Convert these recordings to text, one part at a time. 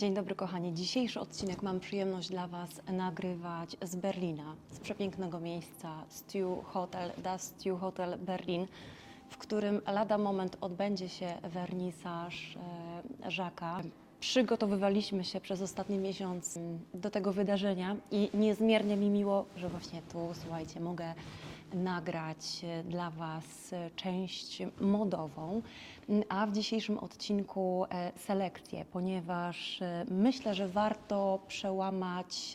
Dzień dobry kochani. Dzisiejszy odcinek mam przyjemność dla Was nagrywać z Berlina, z przepięknego miejsca Stew Hotel, Das Stew Hotel Berlin, w którym lada moment odbędzie się wernisaż e, Żaka. Przygotowywaliśmy się przez ostatni miesiąc mm, do tego wydarzenia i niezmiernie mi miło, że właśnie tu, słuchajcie, mogę nagrać e, dla Was e, część modową, m, a w dzisiejszym odcinku e, selekcję, ponieważ myślę, że warto przełamać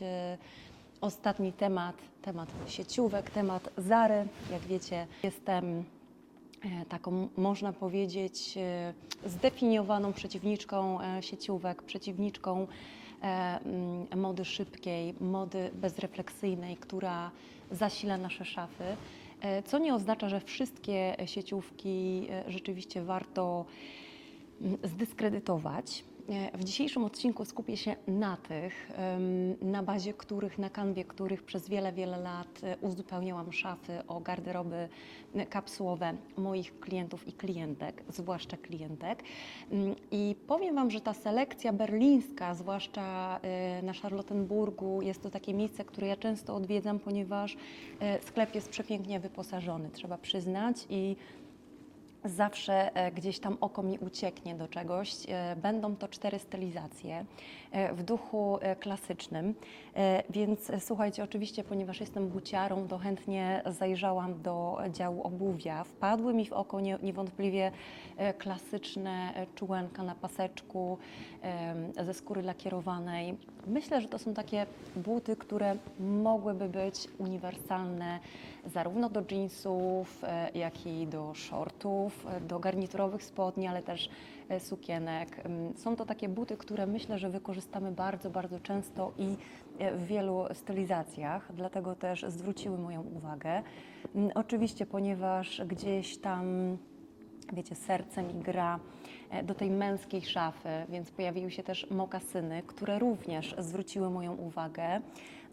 ostatni temat, temat sieciówek, temat Zary. Jak wiecie, jestem taką, można powiedzieć, e, zdefiniowaną przeciwniczką e, sieciówek, przeciwniczką e, mm, mody szybkiej, mody bezrefleksyjnej, która zasila nasze szafy. E, Co nie oznacza, że wszystkie sieciówki e, rzeczywiście warto mm, zdyskredytować. E, W dzisiejszym odcinku skupię się na tych, na bazie których, na kanwie których przez wiele, wiele lat e, uzupełniałam szafy o garderoby kapsułowe moich klientów i klientek, zwłaszcza klientek. Mm, I powiem Wam, że ta selekcja berlińska, zwłaszcza e, na Charlottenburgu, jest to takie miejsce, które ja często odwiedzam, ponieważ sklep jest przepięknie wyposażony, trzeba przyznać i Zawsze e, gdzieś tam oko mi ucieknie do czegoś. E, Będą to cztery stylizacje e, w duchu klasycznym. Więc słuchajcie, oczywiście, ponieważ jestem buciarą, to chętnie zajrzałam do działu obuwia. Wpadły mi w oko nie, niewątpliwie klasyczne czułenka na paseczku ze skóry lakierowanej. Myślę, że to są takie buty, które mogłyby być uniwersalne zarówno do jeansów, jak i do shortów, e, do garniturowych spodni, ale też e, sukienek. Ym, Są to takie buty, które myślę, że wykorzystamy bardzo, bardzo często i e, w wielu stylizacjach, dlatego też zwróciły moją uwagę. Ym, Oczywiście, ponieważ gdzieś tam wiecie, serce mi gra do tej męskiej szafy, więc pojawiły się też mokasyny, które również zwróciły moją uwagę.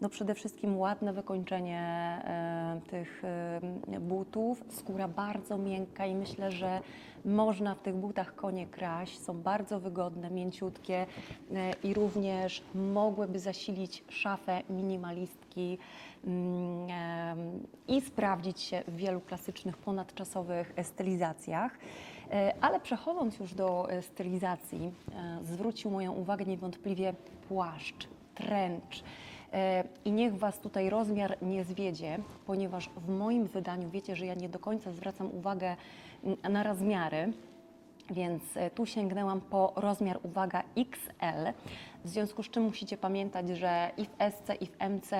No przede wszystkim ładne wykończenie e, tych e, butów, skóra bardzo miękka i myślę, że można w tych butach konie kraść, są bardzo wygodne, mięciutkie e, i również mogłyby zasilić szafę minimalistki i sprawdzić się w wielu klasycznych, ponadczasowych stylizacjach. E, Ale przechodząc już do e, stylizacji, e, zwrócił moją uwagę niewątpliwie płaszcz. E, I niech Was tutaj rozmiar nie zwiedzie, ponieważ w moim wydaniu wiecie, że ja nie do końca zwracam uwagę mm, na rozmiary. Więc tu sięgnęłam po rozmiar, uwaga, XL. W związku z czym musicie pamiętać, że i w SC, i w MC,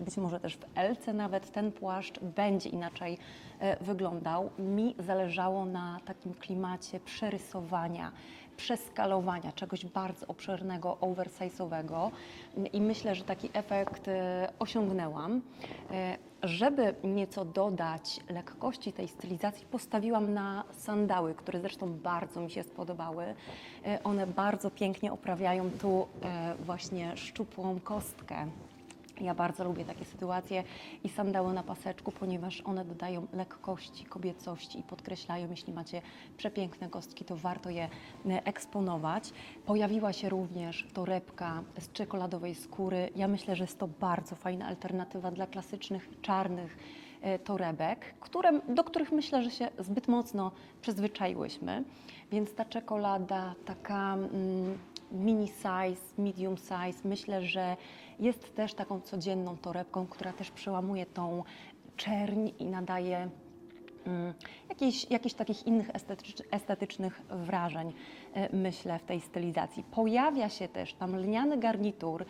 być może też w LC nawet, ten płaszcz będzie inaczej e, wyglądał. Mi zależało na takim klimacie przerysowania, przeskalowania, czegoś bardzo obszernego, oversize'owego i myślę, że taki efekt e, osiągnęłam. E, Żeby nieco dodać lekkości tej stylizacji, postawiłam na sandały, które zresztą bardzo mi się spodobały. One bardzo pięknie oprawiają tu właśnie szczupłą kostkę. Ja bardzo lubię takie sytuacje i sandały na paseczku, ponieważ one dodają lekkości, kobiecości i podkreślają, jeśli macie przepiękne kostki, to warto je e, eksponować. Pojawiła się również torebka z czekoladowej skóry. Ja myślę, że jest to bardzo fajna alternatywa dla klasycznych czarnych e, torebek, które, do których myślę, że się zbyt mocno przyzwyczaiłyśmy. Więc ta czekolada, taka mm, mini size, medium size, myślę, że jest też taką codzienną torebką, która też przełamuje tą czerń i nadaje mm, jakichś, takich innych estetycz, estetycznych wrażeń, e, myślę, w tej stylizacji. Pojawia się też tam lniany garnitur e,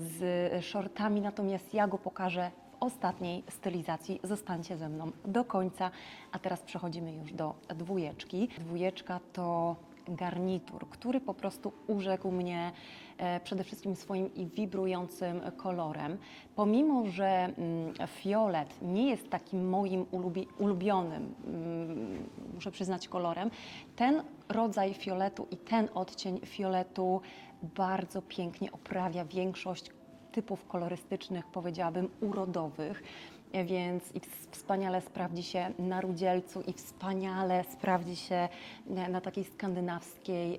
z shortami, natomiast ja go pokażę ostatniej stylizacji. Zostańcie ze mną do końca, a teraz przechodzimy już do dwójeczki. Dwójeczka to garnitur, który po prostu urzekł mnie e, przede wszystkim swoim i wibrującym kolorem. Pomimo, że mm, fiolet nie jest takim moim ulubi, ulubionym, mm, muszę przyznać, kolorem, ten rodzaj fioletu i ten odcień fioletu bardzo pięknie oprawia większość typów kolorystycznych, powiedziałabym urodowych. Więc wspaniale sprawdzi się na rudzielcu i wspaniale sprawdzi się na, takiej skandynawskiej,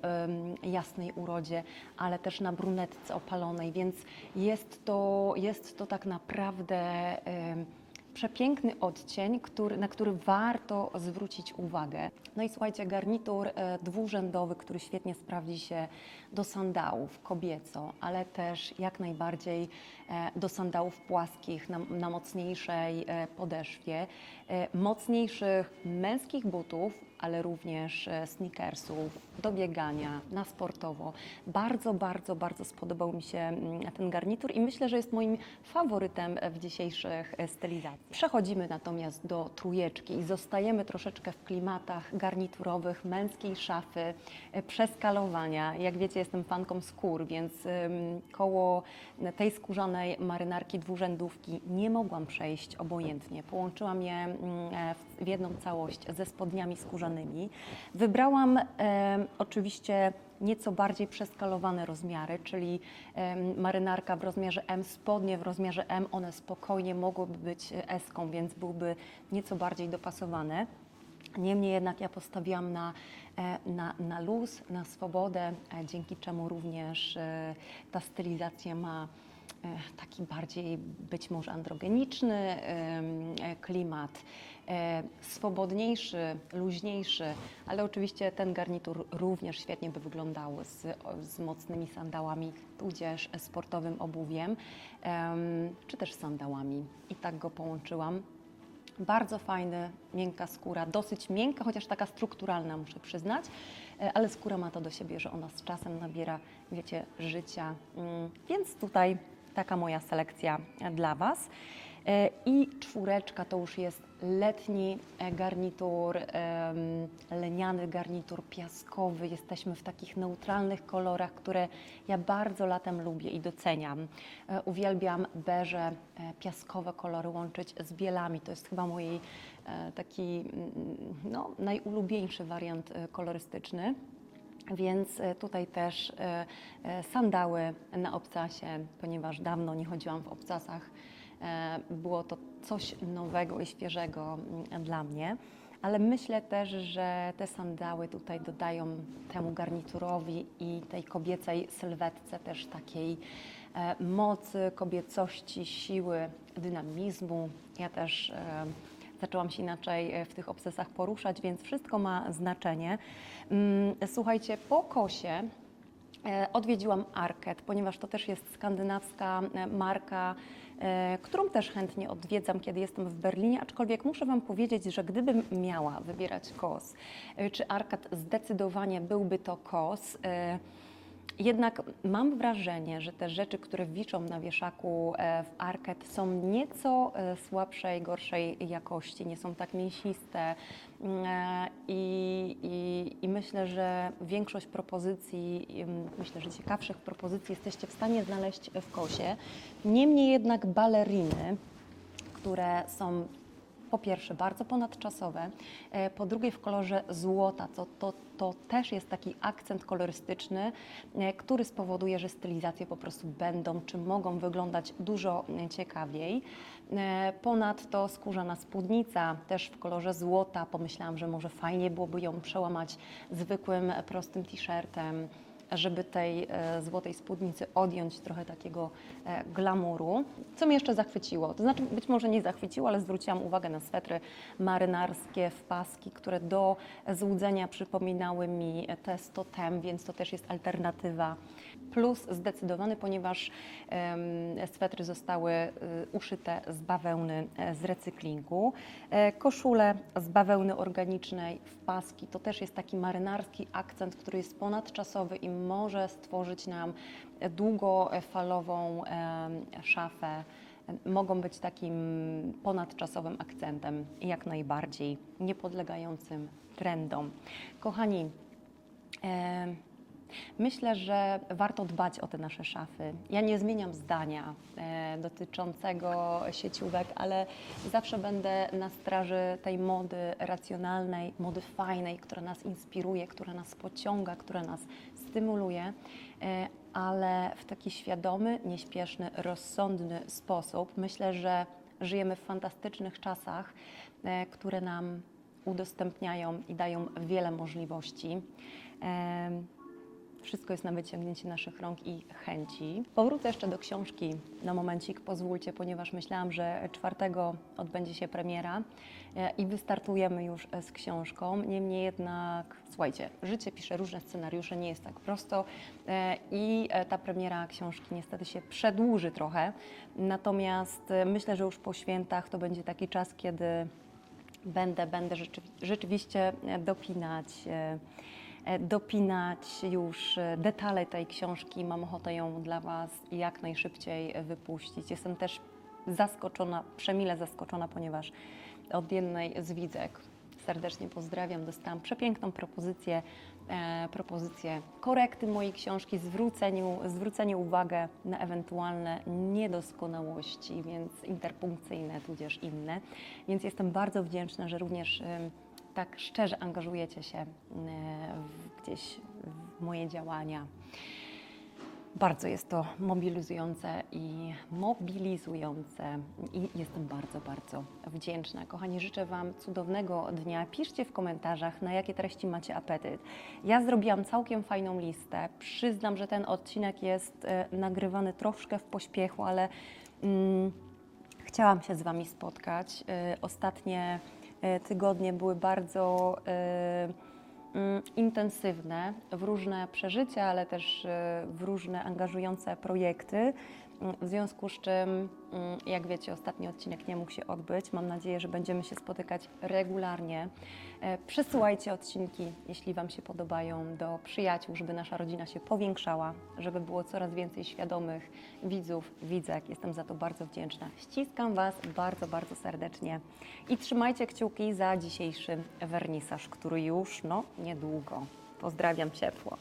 jasnej urodzie, ale też na brunetce opalonej, więc jest to, jest to tak naprawdę przepiękny odcień, który, na który warto zwrócić uwagę. No i słuchajcie, garnitur e, dwurzędowy, który świetnie sprawdzi się do sandałów kobieco, ale też jak najbardziej e, do sandałów płaskich na, na mocniejszej e, podeszwie, mocniejszych męskich butów, ale również e, sneakersów, do biegania, na sportowo. Bardzo, bardzo, bardzo spodobał mi się mm, ten garnitur i myślę, że jest moim faworytem w dzisiejszych e, stylizacjach. Przechodzimy natomiast do trójeczki i zostajemy troszeczkę w klimatach garniturowych, męskiej szafy, e, przeskalowania. Jak wiecie, jestem fanką skór, więc koło tej skórzanej marynarki dwurzędówki nie mogłam przejść obojętnie. Połączyłam je mm, w jedną całość ze spodniami skórzanymi. Wybrałam em, oczywiście nieco bardziej przeskalowane rozmiary, czyli marynarka w rozmiarze M, spodnie w rozmiarze M, one spokojnie mogłyby być e, S-ką, więc byłby nieco bardziej dopasowane. Niemniej jednak ja postawiłam na, e, na, na luz, na swobodę, e, dzięki czemu również e, ta stylizacja ma e, taki bardziej być może androgeniczny e, klimat, e, swobodniejszy, luźniejszy, ale oczywiście ten garnitur również świetnie by wyglądał z, z mocnymi sandałami, tudzież sportowym obuwiem, em, czy też sandałami. I tak go połączyłam. Bardzo fajny, miękka skóra, dosyć miękka, chociaż taka strukturalna, muszę przyznać, e, ale skóra ma to do siebie, że ona z czasem nabiera, wiecie, życia. Mm, Więc tutaj taka moja selekcja e, dla Was. E, I czwóreczka to już jest letni e, garnitur, leniany garnitur piaskowy. Jesteśmy w takich neutralnych kolorach, które ja bardzo latem lubię i doceniam. Uwielbiam beże, piaskowe kolory łączyć z bielami. To jest chyba mój taki mm, no, najulubieńszy wariant kolorystyczny. Więc e, tutaj też e, e, sandały na obcasie, ponieważ dawno nie chodziłam w obcasach. Było to coś nowego i świeżego mm, dla mnie. Ale myślę też, że te sandały tutaj dodają temu garniturowi i tej kobiecej sylwetce też takiej mocy, kobiecości, siły, dynamizmu. Ja też zaczęłam się inaczej e, w tych obsesach poruszać, więc wszystko ma znaczenie. Mm, Słuchajcie, po kosie e, odwiedziłam Arket, ponieważ to też jest skandynawska e, marka, którą też chętnie odwiedzam, kiedy jestem w Berlinie, aczkolwiek muszę Wam powiedzieć, że gdybym miała wybierać kos, czy Arket zdecydowanie byłby to kos, jednak mam wrażenie, że te rzeczy, które wiszą na wieszaku e, w Arket są nieco e, słabszej, gorszej jakości, nie są tak mięsiste Mm, e, i, i, i myślę, że większość propozycji, mm, myślę, że ciekawszych propozycji jesteście w stanie znaleźć w kosie. Niemniej jednak baleriny, które są po pierwsze bardzo ponadczasowe, e, po drugie w kolorze złota, co to, to też jest taki akcent kolorystyczny, e, który spowoduje, że stylizacje po prostu będą czy mogą wyglądać dużo e, ciekawiej. Ponadto skórzana spódnica też w kolorze złota. Pomyślałam, że może fajnie byłoby ją przełamać zwykłym, prostym t-shirtem żeby tej e, złotej spódnicy odjąć trochę takiego e, glamuru. Co mnie jeszcze zachwyciło? To znaczy, być może nie zachwyciło, ale zwróciłam uwagę na swetry marynarskie w paski, które do złudzenia przypominały mi te 100 tem, więc to też jest alternatywa. Plus zdecydowany, ponieważ swetry zostały y, uszyte z bawełny e, z recyklingu. E, koszule z bawełny organicznej w paski to też jest taki marynarski akcent, który jest ponadczasowy i może stworzyć nam długofalową szafę. Mogą być takim ponadczasowym akcentem, jak najbardziej niepodlegającym trendom. Kochani, Myślę, że warto dbać o te nasze szafy. Ja nie zmieniam zdania e, dotyczącego sieciówek, ale zawsze będę na straży tej mody racjonalnej, mody fajnej, która nas inspiruje, która nas pociąga, która nas stymuluje, e, ale w taki świadomy, nieśpieszny, rozsądny sposób. Myślę, że żyjemy w fantastycznych czasach, e, które nam udostępniają i dają wiele możliwości. Wszystko jest na wyciągnięcie naszych rąk i chęci. Powrócę jeszcze do książki na momencik, pozwólcie, ponieważ myślałam, że czwartego odbędzie się premiera e, i wystartujemy już e, z książką. Niemniej jednak, słuchajcie, życie pisze różne scenariusze, nie jest tak prosto e, i ta premiera książki niestety się przedłuży trochę. Natomiast myślę, że już po świętach to będzie taki czas, kiedy będę, będę rzeczywi- rzeczywiście dopinać, dopinać już e, detale tej książki. Mam ochotę ją dla Was jak najszybciej e, wypuścić. Jestem też zaskoczona, przemile zaskoczona, ponieważ od jednej z widzek serdecznie pozdrawiam, dostałam przepiękną propozycję, e, propozycję korekty mojej książki, zwróceniu, zwrócenie uwagę na ewentualne niedoskonałości, więc interpunkcyjne tudzież inne. Więc jestem bardzo wdzięczna, że również em, tak szczerze angażujecie się e, w, gdzieś w moje działania. Bardzo jest to mobilizujące i mobilizujące i jestem bardzo, bardzo wdzięczna. Kochani, życzę Wam cudownego dnia. Piszcie w komentarzach, na jakie treści macie apetyt. Ja zrobiłam całkiem fajną listę. Przyznam, że ten odcinek jest e, nagrywany troszkę w pośpiechu, ale mm, chciałam się z Wami spotkać. E, ostatnie tygodnie były bardzo e, mm, intensywne w różne przeżycia, ale też e, w różne angażujące projekty. W związku z czym, mm, jak wiecie, ostatni odcinek nie mógł się odbyć. Mam nadzieję, że będziemy się spotykać regularnie. E, Przesyłajcie odcinki, jeśli Wam się podobają, do przyjaciół, żeby nasza rodzina się powiększała, żeby było coraz więcej świadomych widzów, widzek. Jestem za to bardzo wdzięczna. Ściskam Was bardzo, bardzo serdecznie i trzymajcie kciuki za dzisiejszy wernisaż, który już, no, niedługo. Pozdrawiam ciepło.